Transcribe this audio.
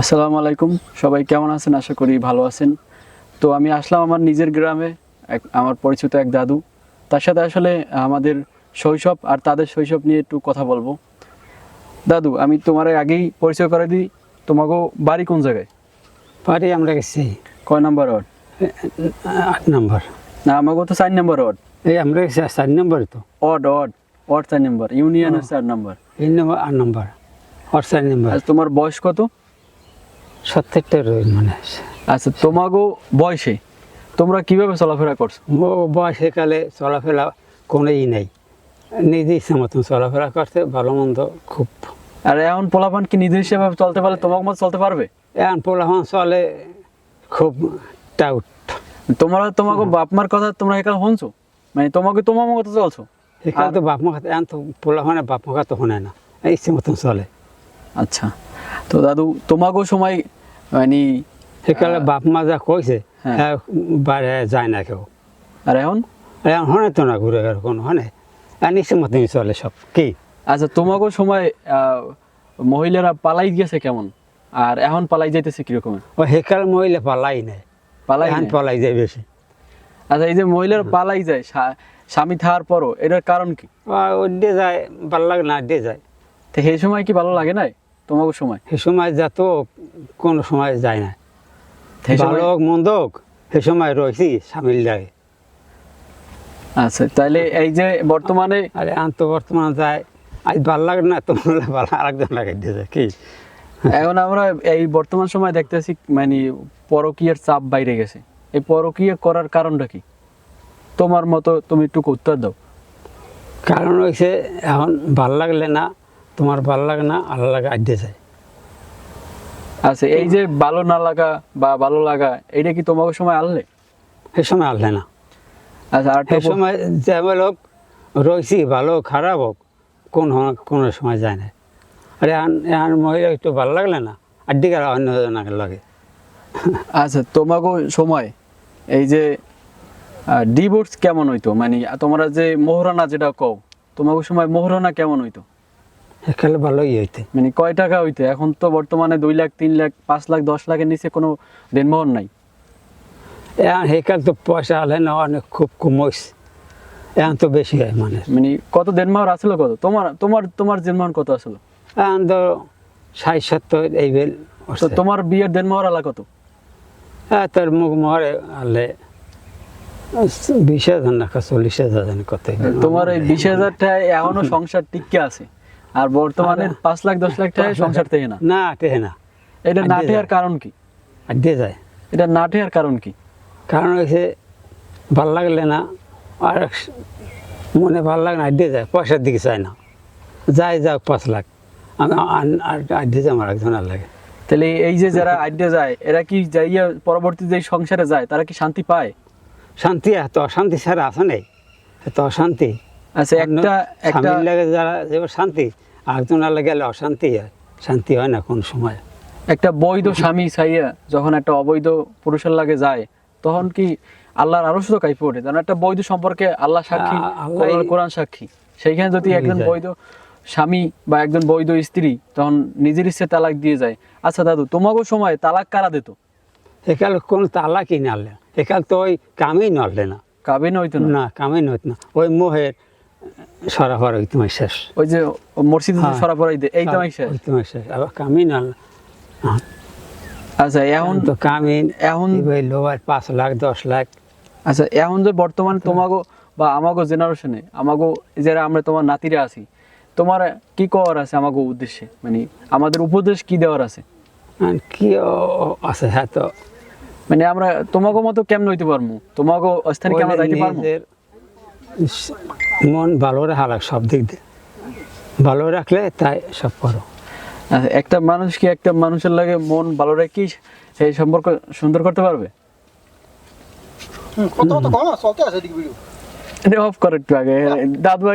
আসসালামু আলাইকুম। সবাই কেমন আছেন? আশা করি ভালো আছেন। তো আমি আসলাম আমার নিজের গ্রামে এক আমার পরিচিত এক দাদু। তার সাথে আসলে আমাদের শৈশব আর তাদের শৈশব নিয়ে একটু কথা বলব। দাদু আমি তোমার আগেই পরিচয় করে দিই। তোমাকে বাড়ি কোন জায়গায়? পারি আমরা গেছি। কয় নম্বর ওয়ার্ড? আট নম্বর। না আমাকে তো চার নম্বর ওয়ার্ড। এই আমরা গেছি চার নম্বর তো। ওয়ার্ড ওয়ার্ড ওয়ার্ড চার নাম্বার। ইউনিয়নের চার নাম্বার। এই নম্বর আট নম্বর। চার নম্বর তোমার বয়স কত? সত্তরটা রয়ে মানে আচ্ছা তোমাকে বয়সে তোমরা কীভাবে চলাফেরা করছ? বয়সকালে চলাফেরা কোনো ই নেই। নিজে ইচ্ছা মতন চলাফেরা করতে ভালো মন্দ খুব। আর এখন পোলাপান কি নিজের হিসেবে চলতে পারলে তোমাকে মতো চলতে পারবে? এখন পোলাহন চলে খুব টাউট তোমরা তোমাকে বাপ মার কথা তোমরা এখানে শুনছো? মানে তোমাকে তোমার মতো চলছো? এখানে তো বাপ মাখা এখন তো পোলাহনে বাপ মাখা তো শোনে না। ইচ্ছে মতন চলে। আচ্ছা। তো দাদু তোমাকেও সময় মানে সেকালে বাপ মা যা কইছে হ্যাঁ। বাইরে যায় না কেউ। আর এখন? এখন হনে তো না ঘুরে গেল কোনো হনে আর ইচ্ছে মতনই চলে সব কি? আচ্ছা তোমাকেও সময় মহিলারা পালাই গেছে কেমন? আর এখন পালাই যাইতেছে কীরকম? ও হেকাল মহিলা পালাই নেই। পালাই এখন পালাই যায় বেশি আচ্ছা এই যে মহিলারা পালাই যায় স্বামী থাকার পরও এটার কারণ কি? ওডে যায় ভালো লাগে না ডে যায়। তো সেই সময় কি ভালো লাগে নাই? তোমাকে সময়? সে সময় যা তো কোনো সময় যায় না। ভালো হোক মন্দ হোক সে সময় রয়েছি সামিল লাগে। আচ্ছা তাহলে এই যে বর্তমানে আরে আন্ত বর্তমান যায়। আজ ভালো লাগে না তোমার ভালো আরেকজন লাগে দিয়ে যায় কি? এখন আমরা এই বর্তমান সময় দেখতেছি মানে পরকীয়ার চাপ বাইরে গেছে। এই পরকীয়া করার কারণটা কি? তোমার মতো তুমি একটু উত্তর দাও। কারণ হয়েছে এখন ভালো লাগলে না তোমার ভালো লাগে না আল্লাহ লাগে আড্ডে যায় আচ্ছা এই যে ভালো না লাগা বা ভালো লাগা এইটা কি তোমাকে সময় আনলে? সে সময় আনলে না। আচ্ছা আর সে সময় যেমন হোক রয়েছি ভালো খারাপ হোক কোন কোনো সময় যায় না। আরে এখন মহিলা একটু ভালো লাগলে না আড্ডি গেলে অন্য জনের লাগে। আচ্ছা তোমাকে সময়। এই যে ডিভোর্স কেমন হইতো? মানে তোমরা যে মোহরানা যেটা কও তোমাকে সময় মোহরানা কেমন হইতো? একালে ভালোই হইতে। মানে কয় টাকা হইতো? এখন তো বর্তমানে দুই লাখ তিন লাখ পাঁচ লাখ দশ লাখের নিচে কোনো দেনমোহর নাই। এখন সেকাল তো পয়সা হলে না অনেক খুব কমইছে এখন তো বেশি হয় মানে মানে কত দেনমোহর আসলো কত? তোমার তোমার তোমার দেনমোহর কত আসলো? এখন তো ষাট সত্তর এই বেল তো তোমার বিয়ের দেনমোহর আলা কত? হ্যাঁ তোর মুখ মরে আলে বিশ হাজার না চল্লিশ হাজার কত। তোমার এই বিশ হাজার টাকায় এখনও সংসার টিকে আছে। আর বর্তমানে পাঁচ লাখ দশ লাখ টাকায় সংসার থেকে না। না টেহে না। এটা না যায়। কারণ কি? আড্ডে যায়। এটা না ঠেয়ার কারণ কি? কারণ হয়েছে ভালো লাগলে না আর মনে ভালো লাগে না আড্ডে যায়। পয়সার দিকে চায় না। যাই যাক পাঁচ লাখ। আমি আড্ডে যায় আমার একজন আর লাগে। তাহলে এই যে যারা আড্ডে যায় এরা কি যাইয়া পরবর্তী যে সংসারে যায় তারা কি শান্তি পায়? শান্তি এত অশান্তি ছাড়া আছে নেই। এত অশান্তি। আচ্ছা একটা একটা লাগে যারা শান্তি আরেকজন লাগে গেলে অশান্তি হয়। শান্তি হয় না কোন সময়। একটা বৈধ স্বামী চাইয়া যখন একটা অবৈধ পুরুষের লাগে যায় তখন কি আল্লাহর আরও শুধু কাইপে ওঠে? কারণ একটা বৈধ সম্পর্কে আল্লাহ সাক্ষী কোরআন- সাক্ষী। সেইখানে যদি একজন বৈধ স্বামী বা একজন বৈধ স্ত্রী তখন নিজের ইচ্ছে তালাক দিয়ে যায়। আচ্ছা দাদু তোমাকেও সময় তালাক কারা দিত? একাল কোন তালাকই নাড়লে একাল তো ওই কামই নড়লে না। কাবিন হইতো না? না কামই না। ওই মোহের সরাফর ওই তোমার শেষ। ওই যে মসজিদে হ্যাঁ। এই শেষ। ওই তোমার শেষ। আবার কামই নড়লে আচ্ছা এখন তো কামিন এখন ওই লোয়ার পাঁচ লাখ দশ লাখ। আচ্ছা এখন যে বর্তমান তোমাগো বা আমাগো জেনারেশনে আমাগো যারা আমরা তোমার নাতিরা আছি তোমার কি করার আছে আমাগো উদ্দেশ্যে? মানে আমাদের উপদেশ কি দেওয়ার আছে? কি আছে হ্যাঁ তো। মানে আমরা তোমাগো মতো কেমন হইতে পারব তোমাগো স্থানে কি আমরা যাইতে পারব মন ভালো রাখা সব দিক দিয়ে। ভালো রাখলে তাই সব করো। আচ্ছা, একটা মানুষ কি একটা মানুষের লাগে মন ভালো রেখে সেই সম্পর্ক সুন্দর করতে পারবে? কত কত কম চলতে আছে এদিকে ভিডিও। এটা অফ করে একটু আগে। দাদু